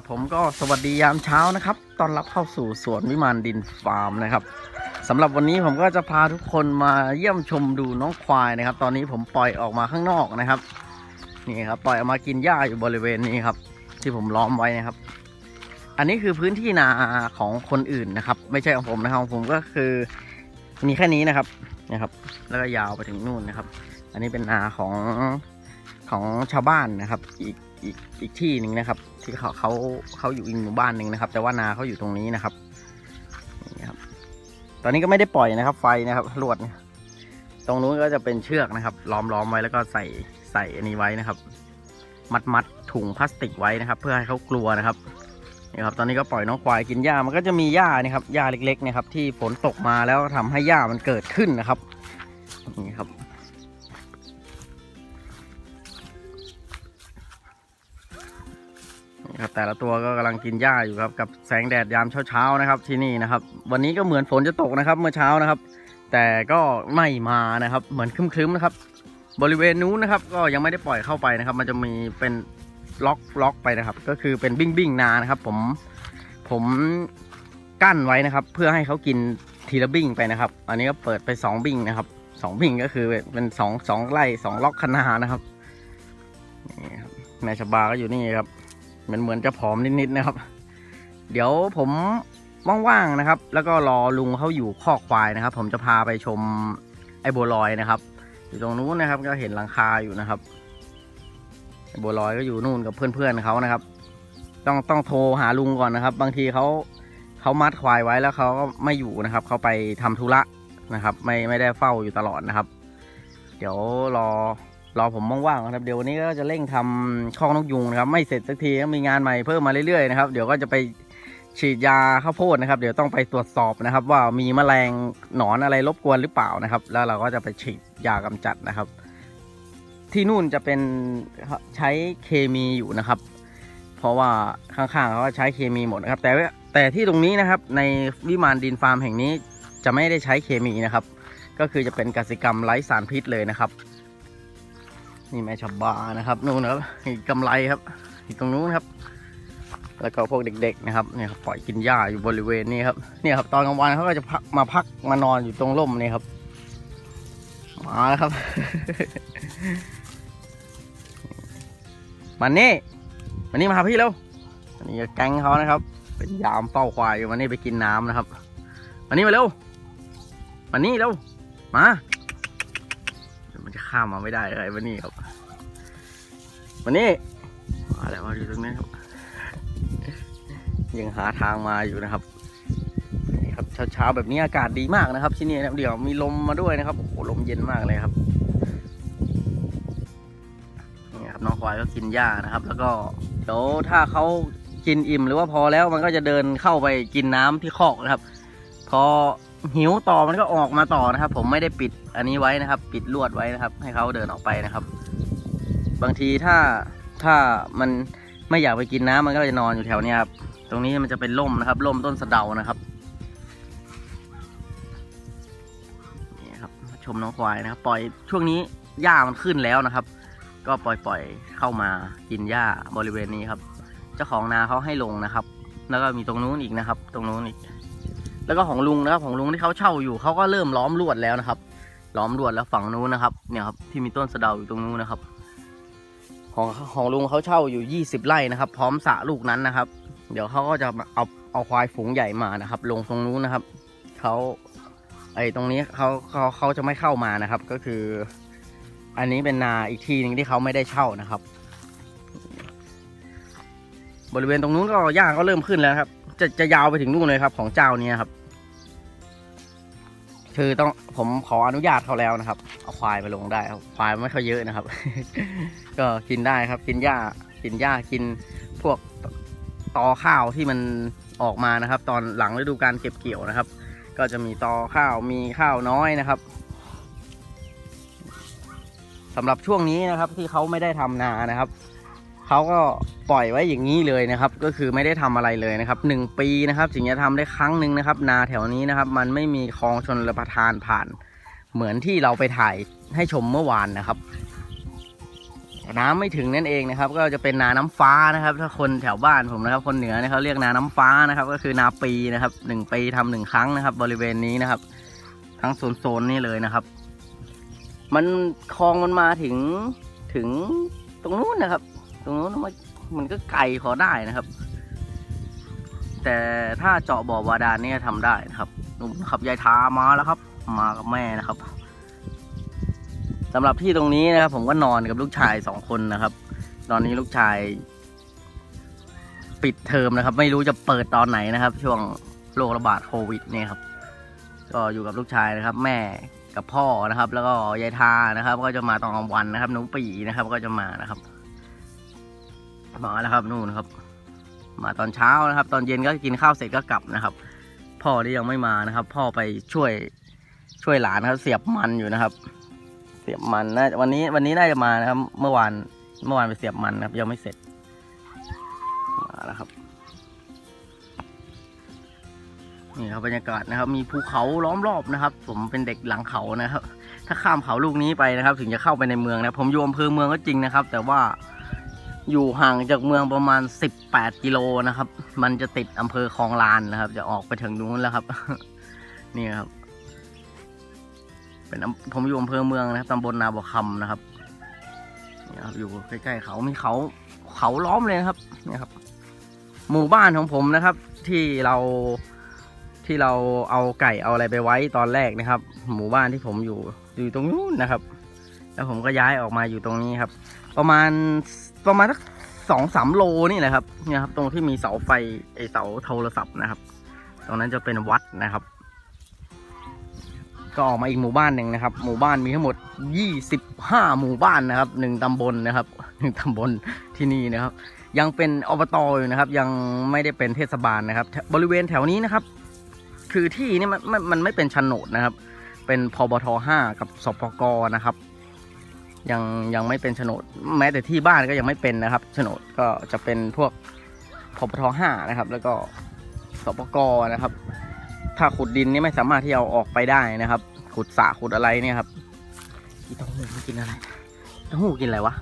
ครับผมก็สวัสดียามเช้านะครับ ตอนรับเข้าสู่สวนวิมานดินฟาร์มนะครับสำหรับวันนี้ผมก็จะพาทุกคนมาเยี่ยมชมดูน้องควายนะครับ ตอนนี้ผมปล่อยออกมาข้างนอกนะครับนี่ครับปล่อยออกมากินหญ้าอยู่บริเวณนี้ครับ ที่ผมล้อมไว้นะครับ อันนี้คือพื้นที่นาของคนอื่นนะครับ ไม่ใช่ของผมนะครับของผมก็คือมีแค่นี้นะครับนะครับ แล้วก็ยาวไปถึงนู่นนะครับ อันนี้เป็นนาของ ของชาวบ้านนะครับ อีกอีกอีกที่หนึ่งนะครับ ที่เขาเขาเขาอยู่อีกหมู่บ้านหนึ่งนะครับ แต่ว่านาเขาอยู่ตรงนี้นะครับนี่ครับ ตอนนี้ก็ไม่ได้ปล่อยนะครับ ไฟนะครับลวดตรงนู้นก็จะเป็นเชือกนะครับ ล้อมล้อมไว้แล้วก็ใส่ใส่อันนี้ไว้นะครับ มัดมัดถุงพลาสติกไว้นะครับ เพื่อให้เขากลัวนะครับนี่ครับ ตอนนี้ก็ปล่อยน้องควายกินหญ้ามันก็จะมีหญ้านี่ครับหญ้าเล็กๆนะครับ ที่ฝนตกมาแล้วทำให้หญ้ามันเกิดขึ้นนะครับนี่ครับ ครับแต่ละตัวก็กำลังกินหญ้าอยู่ครับกับแสงแดดยามเช้าๆนะครับที่นี่นะครับ วันนี้ก็เหมือนฝนจะตกนะครับเมื่อเช้านะครับ แต่ก็ไม่มานะครับ เหมือนครึ้มๆนะครับ บริเวณนู้นนะครับ ก็ยังไม่ได้ปล่อยเข้าไปนะครับ มันจะมีเป็นล็อกล็อกไปนะครับ ก็คือเป็นบิ้งบิ้งนานะครับผมผมกั้นไว้นะครับ เพื่อให้เขากินทีละบิ้งไปนะครับ อันนี้ก็เปิดไปสองบิ้งนะครับสองบิ้งก็คือเป็นสองสองไร่สองล็อกคนานะครับนี่ครับแม่ชบาก็อยู่นี่ครับ เหมือนเหมือนจะผอมนิดๆนะครับ เดี๋ยวผมว่างๆนะครับ แล้วก็รอลุงเขาอยู่คอกควายนะครับ ผมจะพาไปชมไอ้บัวลอยนะครับ อยู่ตรงนู้นนะครับ ก็เห็นหลังคาอยู่นะครับไอ้บัวลอยก็อยู่นู่นกับเพื่อนๆเขานะครับ ต้องต้องโทรหาลุงก่อนนะครับ บางทีเขาเขามัดควายไว้แล้วเขาก็ไม่อยู่นะครับเขาไปทำธุระนะครับ ไม่ไม่ได้เฝ้าอยู่ตลอดนะครับ เดี๋ยวรอ รอผมว่างๆนะครับ เดี๋ยววันนี้ก็จะเร่งทำคอกนกยุงนะครับไม่เสร็จสักทีมีงานใหม่เพิ่มมาเรื่อยๆนะครับเดี๋ยวก็จะไปฉีดยาข้าวโพดนะครับ เดี๋ยวต้องไปตรวจสอบนะครับ ว่ามีแมลงหนอนอะไรรบกวนหรือเปล่านะครับ แล้วเราก็จะไปฉีดยากำจัดนะครับ ที่นู่นจะเป็นใช้เคมีอยู่นะครับ เพราะว่าข้างๆเขาก็ใช้เคมีหมดนะครับ แต่แต่ที่ตรงนี้นะครับในวิมานดินฟาร์มแห่งนี้จะไม่ได้ใช้เคมีนะครับ ก็คือจะเป็นกสิกรรมไร้สารพิษเลยนะครับ นี่แม่ชับบานะครับนู่นนะครับอีกกำไรครับอีกตรงนู้นครับ แล้วก็พวกเด็กๆนะครับเนี่ยครับปล่อยกินหญ้าอยู่บริเวณนี้ครับเนี่ยครับตอนกลางวันเขาก็จะพักมาพักมานอนอยู่ตรงร่มนี่ครับมาแล้วครับมันนี่มันนี่มาหาพี่แล้วอันนี้แก๊งเขานะครับ เป็นยามเฝ้าควายอยู่มันนี่ไปกินน้ำนะครับมันนี่มาเร็วมันนี่เร็วมา ข้ามมาไม่ได้เลยวันนี้ครับ วันนี้มาแล้วมาอยู่ตรงนี้ครับยังหาทางมาอยู่นะครับนี่ครับเช้าๆแบบนี้อากาศดีมากนะครับ ที่นี่นะเดี๋ยวมีลมมาด้วยนะครับโอ้โหลมเย็นมากเลยครับนี่ครับน้องควายก็กินหญ้านะครับ แล้วก็เดี๋ยวถ้าเขากินอิ่มหรือว่าพอแล้วมันก็จะเดินเข้าไปกินน้ำที่คอกนะครับพอ หิวต่อมันก็ออกมาต่อนะครับ ผมไม่ได้ปิดอันนี้ไว้นะครับ ปิดลวดไว้นะครับ ให้เขาเดินออกไปนะครับ บางทีถ้าถ้ามันไม่อยากไปกินน้ำมันก็จะนอนอยู่แถวนี้ครับตรงนี้มันจะเป็นร่มนะครับร่มต้นสะเดานะครับนี่ครับ ชมน้องควายนะครับ ปล่อยช่วงนี้หญ้ามันขึ้นแล้วนะครับ ก็ปล่อยปล่อยเข้ามากินหญ้าบริเวณนี้ครับ เจ้าของนาเขาให้ลงนะครับ แล้วก็มีตรงนู้นอีกนะครับ ตรงนู้นอีก แล้วก็ของลุงนะครับของลุงที่เขาเช่าอยู่เขาก็เริ่มล้อมลวดแล้วนะครับล้อมลวดแล้วฝั่งนู้นนะครับ เนี่ยครับที่มีต้นสะเดาอยู่ตรงนู้นนะครับ ของของลุงเขาเช่าอยู่ 20 ไร่นะครับ พร้อมสระลูกนั้นนะครับ เดี๋ยวเขาก็จะเอาเอาควายฝูงใหญ่มานะครับ ลงตรงนู้นนะครับเขาไอ้ตรงนี้เขาเขาเขาจะไม่เข้ามานะครับ ก็คือ อันนี้เป็นนาอีกที่หนึ่งที่เขาไม่ได้เช่านะครับ บริเวณตรงนู้นก็หญ้าก็เริ่มขึ้นแล้วครับ จะจะยาวไปถึงนู่นเลยครับ ของเจ้านี้ครับ คือต้องผมขออนุญาตเขาแล้วนะครับเอาควายไปลงได้ครับควายไม่ค่อยเยอะนะครับ ก็กินได้ครับกินหญ้ากินหญ้ากินพวกตอข้าวที่มันออกมานะครับ ตอนหลังฤดูการเก็บเกี่ยวนะครับ ก็จะมีตอข้าวมีข้าวน้อยนะครับสำหรับช่วงนี้นะครับที่เขาไม่ได้ทำนานะครับ เขาก็ปล่อยไว้อย่างนี้เลยนะครับ ก็คือไม่ได้ทำอะไรเลยนะครับหนึ่งปีนะครับถึงจะทำได้ครั้งหนึ่งนะครับ นาแถวนี้นะครับ มันไม่มีคลองชนระประทานผ่าน เหมือนที่เราไปถ่ายให้ชมเมื่อวานนะครับ น้ำไม่ถึงนั่นเองนะครับ ก็จะเป็นนาน้ำฟ้านะครับ ถ้าคนแถวบ้านผมนะครับ คนเหนือเนี่ยเขาเรียกนาน้ำฟ้านะครับ ก็คือนาปีนะครับหนึ่งปีทำหนึ่งครั้งนะครับ บริเวณนี้นะครับ ทั้งโซนๆนี่เลยนะครับ มันคลองมันมาถึงถึงตรงนู้นนะครับ รงนู้นมันมันก็ไกลพอได้นะครับ แต่ถ้าเจาะบ่อบาดาลเนี่ยทำได้นะครับนุ่มขับยายทามาแล้วครับ มากับแม่นะครับสำหรับที่ตรงนี้นะครับ ผมก็นอนกับลูกชายสองคนนะครับ ตอนนี้ลูกชาย ปิดเทอมนะครับ ไม่รู้จะเปิดตอนไหนนะครับ ช่วงโรคระบาดโควิดเนี่ยครับ ก็อยู่กับลูกชายนะครับ แม่กับพ่อนะครับ แล้วก็ยายทานะครับ ก็จะมาตอนกลางวันนะครับหน้องปีนะครับก็จะมานะครับ มาแล้วครับนู่นครับ มาตอนเช้านะครับ ตอนเย็นก็กินข้าวเสร็จก็กลับนะครับ พ่อที่ยังไม่มานะครับ พ่อไปช่วยช่วยหลานครับเสียบมันอยู่นะครับ เสียบมันนะวันนี้วันนี้น่าจะมานะครับ เมื่อวานเมื่อวานไปเสียบมันนะครับ ยังไม่เสร็จมาแล้วครับนี่ครับบรรยากาศนะครับ มีภูเขาล้อมรอบนะครับ ผมเป็นเด็กหลังเขานะครับ ถ้าข้ามเขาลูกนี้ไปนะครับ ถึงจะเข้าไปในเมืองนะผมอยู่อำเภอเมืองก็จริงนะครับ แต่ว่า อยู่ห่างจากเมืองประมาณ 18 กิโลนะครับ มันจะติดอำเภอคลองลานนะครับ จะออกไปถึงนู้นแล้วครับ นี่ครับ เป็นผมอยู่อำเภอเมืองนะครับตำบลนาบ่อคำนะครับนี่ครับ อยู่ใกล้ๆเขา มีเขาเขาล้อมเลยนะครับ นี่ครับ หมู่บ้านของผมนะครับ ที่เราที่เราเอาไก่เอาอะไรไปไว้ตอนแรกนะครับ หมู่บ้านที่ผมอยู่อยู่ตรงนู้นนะครับ แล้วผมก็ย้ายออกมาอยู่ตรงนี้ครับ ประมาณประมาณสักสองสามโลนี่แหละครับเนี่ยครับ ตรงที่มีเสาไฟไอเสาโทรศัพท์นะครับ ตรงนั้นจะเป็นวัดนะครับ ก็ออกมาอีกหมู่บ้านหนึ่งนะครับ หมู่บ้านมีทั้งหมด25หมู่บ้านนะครับหนึ่งตำบลนะครับหนึ่งตำบลที่นี่นะครับ ยังเป็นอบตอยู่นะครับ ยังไม่ได้เป็นเทศบาลนะครับ บริเวณแถวนี้นะครับ คือที่นี่มันมันมันไม่เป็นโฉนดนะครับ เป็นพบทห้ากับสปกนะครับ ยังยังไม่เป็นโฉนด แม้แต่ที่บ้านก็ยังไม่เป็นนะครับโฉนดก็จะเป็นพวกพบทห้านะครับ แล้วก็สปกนะครับ ถ้าขุดดินนี่ไม่สามารถที่เอาออกไปได้นะครับ ขุดสระขุดอะไรเนี่ยครับอีเต้าหู้มันกินอะไรต้าหู้กินอะไรวะ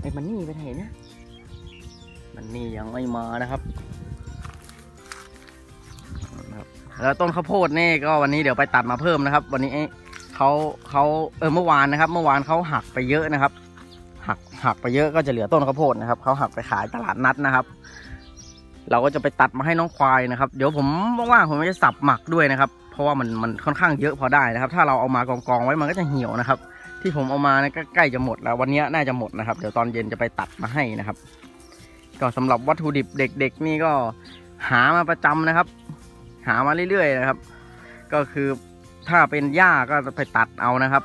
ไอ้มันนี่ไปไหนเนี่ยมันนี่ยังไม่มานะครับนะครับแล้วต้นข้าวโพดนี่ก็วันนี้เดี๋ยวไปตัดมาเพิ่มนะครับ วันนี้ เขาเขาเออเมื่อวานนะครับ เมื่อวานเขาหักไปเยอะนะครับ หักหักไปเยอะก็จะเหลือต้นข้าวโพดนะครับเขาหักไปขายตลาดนัดนะครับ เราก็จะไปตัดมาให้น้องควายนะครับ เดี๋ยวผมว่างๆผมจะสับหมักด้วยนะครับ เพราะว่ามันมันค่อนข้างเยอะพอได้นะครับ ถ้าเราเอามากองๆไว้มันก็จะเหี่ยวนะครับ ที่ผมเอามานี่ยก็ใกล้จะหมดแล้ว วันนี้น่าจะหมดนะครับ เดี๋ยวตอนเย็นจะไปตัดมาให้นะครับ ก็สำหรับวัตถุดิบเด็ก ๆ นี่ก็หามาประจำนะครับ หามาเรื่อยๆนะครับ ก็คือ ถ้าเป็นหญ้าก็ไปตัดเอานะครับ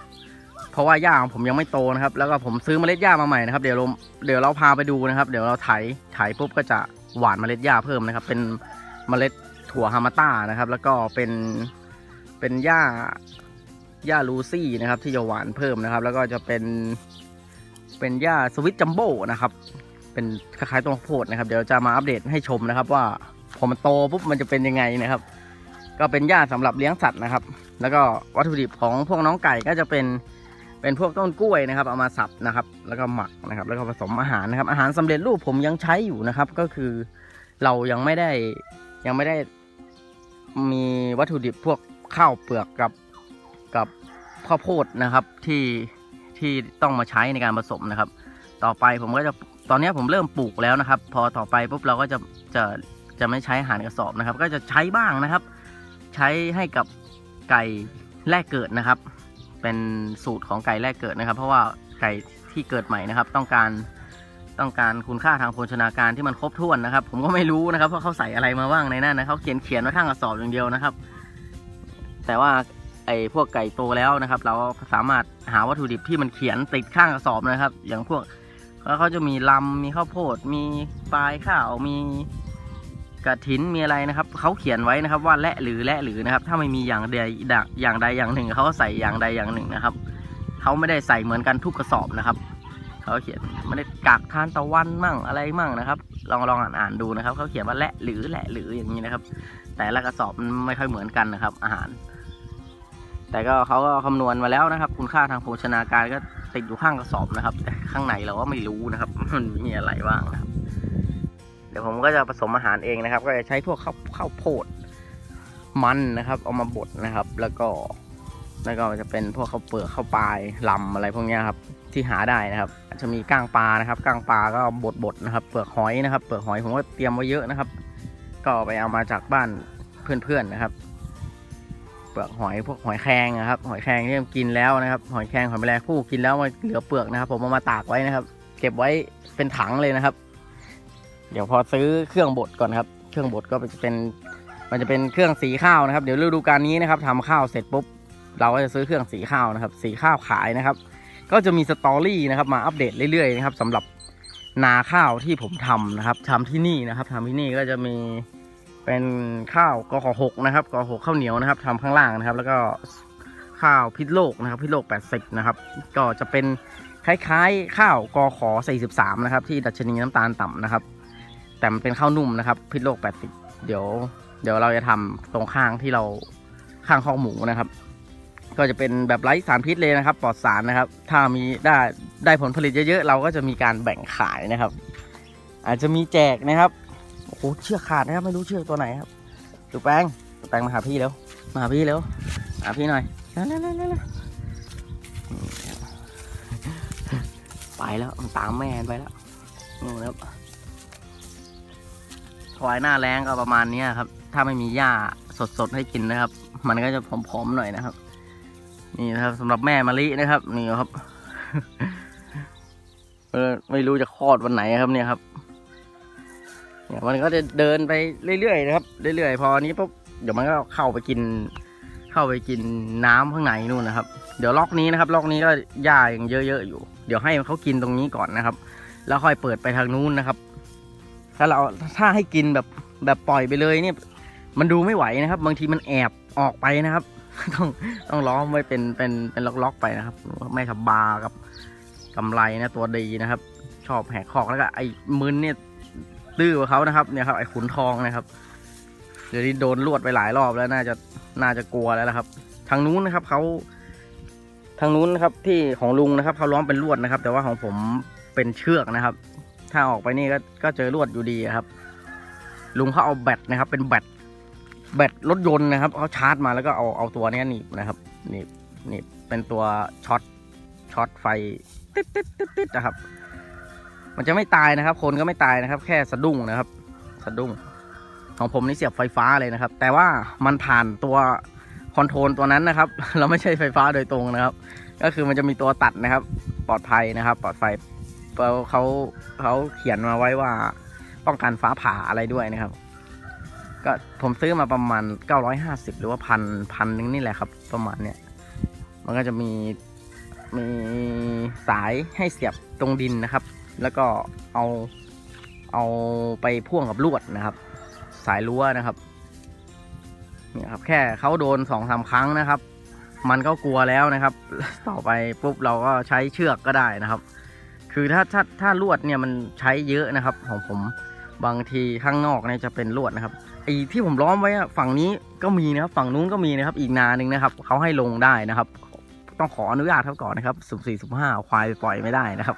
เพราะว่าหญ้าของผมยังไม่โตนะครับ แล้วก็ผมซื้อเมล็ดหญ้ามาใหม่นะครับ เดี๋ยวเราเดี๋ยวเราพาไปดูนะครับ เดี๋ยวเราไถไถปุ๊บก็จะหวานเมล็ดหญ้าเพิ่มนะครับ เป็นเมล็ดถั่วฮามาต้านะครับ แล้วก็เป็นเป็นหญ้าหญ้าลูซี่นะครับ ที่จะหวานเพิ่มนะครับ แล้วก็จะเป็นเป็นหญ้าสวิตจัมโบ้นะครับ เป็นคล้ายๆต้นข้าวโพดนะครับ เดี๋ยวจะมาอัปเดตให้ชมนะครับ ว่าพอมันโตปุ๊บมันจะเป็นยังไงนะครับ ก็เป็นหญ้าสำหรับเลี้ยงสัตว์นะครับ แล้วก็วัตถุดิบของพวกน้องไก่ก็จะเป็นเป็นพวกต้นกล้วยนะครับ เอามาสับนะครับ แล้วก็หมักนะครับ แล้วก็ผสมอาหารนะครับ อาหารสำเร็จรูปผมยังใช้อยู่นะครับ ก็คือเรายังไม่ได้ยังไม่ได้มีวัตถุดิบพวกข้าวเปลือกกับกับข้าวโพดนะครับที่ที่ต้องมาใช้ในการผสมนะครับ ต่อไปผมก็จะตอนนี้ผมเริ่มปลูกแล้วนะครับ พอต่อไปปุ๊บเราก็จะจะจะไม่ใช้อาหารกระสอบนะครับ ก็จะใช้บ้างนะครับ ใช้ให้กับไก่แรกเกิดนะครับ เป็นสูตรของไก่แรกเกิดนะครับ เพราะว่าไก่ที่เกิดใหม่นะครับ ต้องการต้องการคุณค่าทางโภชนาการที่มันครบถ้วนนะครับ ผมก็ไม่รู้นะครับว่าเขาใส่อะไรมาบ้างในนั้นนะเขาเขียนเขียนไว้ข้างกระสอบอย่างเดียวนะครับ แต่ว่าไอ้พวกไก่โตแล้วนะครับ เราสามารถหาวัตถุดิบที่มันเขียนติดข้างกระสอบนะครับ อย่างพวกแล้วเขาจะมีลำมีข้าวโพด มีปลายข้าวมี กระถินมีอะไรนะครับเขาเขียนไว้นะครับว่าและหรือและหรือนะครับ ถ้าไม่มีอย่างใดอย่างใดอย่างหนึ่งเขาก็ใส่อย่างใดอย่างหนึ่งนะครับเขาไม่ได้ใส่เหมือนกันทุกกระสอบนะครับเขาเขียนไม่ได้กากทานตะวันมั่งอะไรมั่งนะครับ ลองลองอ่านอ่านดูนะครับเขาเขียนว่าและหรือและหรืออย่างนี้นะครับ แต่ละกระสอบมันไม่ค่อยเหมือนกันนะครับ อาหาร แต่ก็เขาก็คำนวณมาแล้วนะครับ คุณค่าทางโภชนาการก็ติดอยู่ข้างกระสอบนะครับ แต่ข้างในเราก็ไม่รู้นะครับมันมีอะไรบ้างนะครับ ดี๋ยวผมก็จะผสมอาหารเองนะครับ ก็จะใช้พวกข้าวข้าวโพดมันนะครับ เอามาบดนะครับ แล้วก็แล้วก็จะเป็นพวกข้าวเปลือกข้าวปลายลำอะไรพวกเนี้ยครับที่หาได้นะครับอาจจะมีก้างปลานะครับก้างปลาก็บดบดๆนะครับ เปลือกหอยนะครับ เปลือกหอยผมก็เตรียมไว้เยอะนะครับ ก็ไปเอามาจากบ้านเพื่อนๆนะครับ เปลือกหอยพวกหอยแครงนะครับ หอยแครงที่กินแล้วนะครับ หอยแครงหอยแมลงผู้กินแล้วมันเหลือเปลือกนะครับ ผมเอามาตากไว้นะครับ เก็บไว้เป็นถังเลยนะครับ เดี๋ยวพอซื้อเครื่องบดก่อนครับ เครื่องบดก็จะเป็นมันจะเป็นเครื่องสีข้าวนะครับ เดี๋ยวฤดูกาลนี้นะครับทำข้าวเสร็จปุ๊บเราก็จะซื้อเครื่องสีข้าวนะครับ สีข้าวขายนะครับ ก็จะมีสตอรี่นะครับมาอัปเดตเรื่อยๆนะครับสำหรับนาข้าวที่ผมทำนะครับทำที่นี่นะครับทำที่นี่ก็จะมีเป็นข้าวกขหกนะครับกขหกข้าวเหนียวนะครับทำข้างล่างนะครับ แล้วก็ข้าวพิษโลกนะครับ พิษโลก 80 นะครับ ก็จะเป็นคล้ายๆ ข้าวกอข43 นะครับ ที่ดัชนีน้ำตาลต่ำนะครับ แต่มันเป็นข้าวนุ่มนะครับพิษโลก 80 เดี๋ยว เดี๋ยวเราจะทำตรงข้างที่เราข้างข้อหมูนะครับ ก็จะเป็นแบบไร้สารพิษเลยนะครับ ปลอดสารนะครับ ถ้ามีได้ได้ผลผลิตเยอะๆ เราก็จะมีการแบ่งขายนะครับ อาจจะมีแจกนะครับโอ้โหเชือกขาดนะครับไม่รู้เชือกตัวไหนครับดูแป้งดูแป้งมาหาพี่เร็วมาหาพี่เร็วหาพี่หน่อยนี่ครับไปแล้วมันตามแม่ไปแล้วนู่นครับ ควายหน้าแรงก็ประมาณนี้ครับ ถ้าไม่มีหญ้าสดๆให้กินนะครับ มันก็จะผอมๆหน่อยนะครับ นี่นะครับสำหรับแม่มะลินะครับ นี่ครับไม่รู้จะคลอดวันไหนครับเนี่ยครับเนี่ยมันก็จะเดินไปเรื่อยๆนะครับ เรื่อยๆพอนี้ปุ๊บเดี๋ยวมันก็เข้าไปกิน เข้าไปกินน้ำข้างในนู่นนะครับ เดี๋ยวล็อกนี้นะครับ ล็อกนี้ก็หญ้ายังเยอะๆอยู่ เดี๋ยวให้เขากินตรงนี้ก่อนนะครับ แล้วค่อยเปิดไปทางนู้นนะครับ ถ้าเราถ้าให้กินแบบแบบปล่อยไปเลยเนี่ย มันดูไม่ไหวนะครับ บางทีมันแอบออกไปนะครับ ต้องต้องล้อมไว้เป็นเป็นเป็นล็อกๆไปนะครับแม่ทับบากับกำไรนะตัวดีนะครับ ชอบแหกคอกแล้วก็ไอ้มึนเนี่ยดื้อกว่าเขานะครับเนี่ยครับไอ้ขุนทองนะครับเดี๋ยวนี้โดนลวดไปหลายรอบแล้วน่าจะน่าจะกลัวแล้วนะครับ ทางนู้นนะครับเขาทางนู้นนะครับที่ของลุงนะครับเขาล้อมเป็นลวดนะครับ แต่ว่าของผมเป็นเชือกนะครับ ถ้าออกไปนี่ก็ก็เจอลวดอยู่ดีครับ ลุงเขาเอาแบตนะครับ เป็นแบตแบตรถยนต์นะครับเขาชาร์จมาแล้วก็เอาเอาตัวนี้หนีบนะครับหนีบหนีบเป็นตัวช็อตช็อตไฟติดติดติดติดนะครับ มันจะไม่ตายนะครับ คนก็ไม่ตายนะครับ แค่สะดุ้งนะครับ สะดุ้ง ของผมนี่เสียบไฟฟ้าเลยนะครับ แต่ว่ามันผ่านตัวคอนโทรลตัวนั้นนะครับ เราไม่ใช่ไฟฟ้าโดยตรงนะครับ ก็คือมันจะมีตัวตัดนะครับ ปลอดภัยนะครับ ปลอดภัย เขาเขาเขาเขียนมาไว้ว่าป้องกันฟ้าผ่าอะไรด้วยนะครับ ก็ผมซื้อมาประมาณ 950 หรือว่าพันพันนึงนี่แหละครับ ประมาณเนี้ยมันก็จะมีมีสายให้เสียบตรงดินนะครับ แล้วก็เอาเอาไปพ่วงกับลวดนะครับ สายรั้วนะครับเนี่ยครับ แค่เขาโดนสองสามครั้งนะครับ มันก็กลัวแล้วนะครับ ต่อไปปุ๊บเราก็ใช้เชือกก็ได้นะครับ คือถ้าถ้าถ้าลวดเนี่ยมันใช้เยอะนะครับ ของผมบางทีข้างนอกเนี่ยจะเป็นลวดนะครับไอ้ที่ผมล้อมไว้ฝั่งนี้ก็มีนะครับฝั่งนู้นก็มีนะครับอีกนาหนึ่งนะครับเขาให้ลงได้นะครับ ต้องขออนุญาตเขาก่อนนะครับสุ่มสี่สุ่มห้าควายปปล่อยไม่ได้นะครับ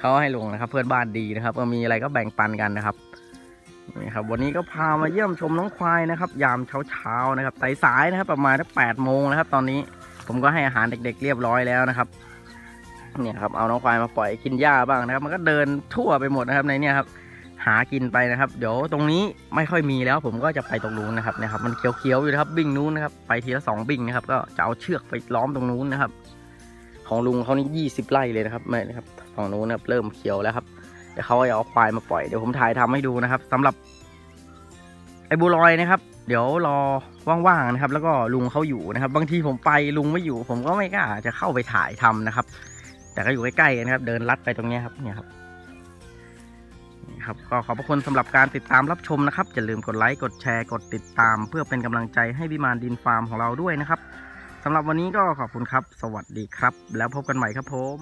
เขาให้ลงนะครับ เพื่อนบ้านดีนะครับก็มีอะไรก็แบ่งปันกันนะครับนี่ครับวันนี้ก็พามาเยี่ยมชมน้องควายนะครับ ยามเช้าๆนะครับสายๆนะครับ ประมาณแปดโมงนะครับ ตอนนี้ผมก็ให้อาหารเด็ก ๆ เรียบร้อยแล้วนะครับ เนี่ยครับเอาน้องควายมาปล่อยกินหญ้าบ้างนะครับ มันก็เดินทั่วไปหมดนะครับในเนี้ยครับหากินไปนะครับ เดี๋ยวตรงนี้ไม่ค่อยมีแล้ว ผมก็จะไปตรงนู้นนะครับเนี่ยครับ มันเขียวๆอยู่นะครับบิ้งนู้นนะครับไปทีละสองบิ้งนะครับ ก็จะเอาเชือกไปล้อมตรงนู้นนะครับ ของลุงเขานี่ยี่สิบไร่เลยนะครับไม่นะครับฝั่งนู้นนะครับเริ่มเขียวแล้วครับเดี๋ยวเขาจะเอาควายมาปล่อยเดี๋ยวผมถ่ายทำให้ดูนะครับสำหรับ ไอ้บัวลอยนะครับ เดี๋ยวรอว่างๆนะครับ แล้วก็ลุงเขาอยู่นะครับ บางทีผมไปลุงไม่อยู่ ผมก็ไม่กล้าจะเข้าไปถ่ายทำนะครับ แต่ก็อยู่ใกล้ๆกันะครับ เดินลัดไปตรงนี้ครับเนี่ยครับนี่ครับก็ขอบพระคุณสำหรับการติดตามรับชมนะครับอย่าลืมกดไลค์กดแชร์กดติดตาม เพื่อเป็นกำลังใจให้วิมานดินฟาร์มของเราด้วยนะครับสำหรับวันนี้ก็ขอบคุณครับ สวัสดีครับ แล้วพบกันใหม่ครับผม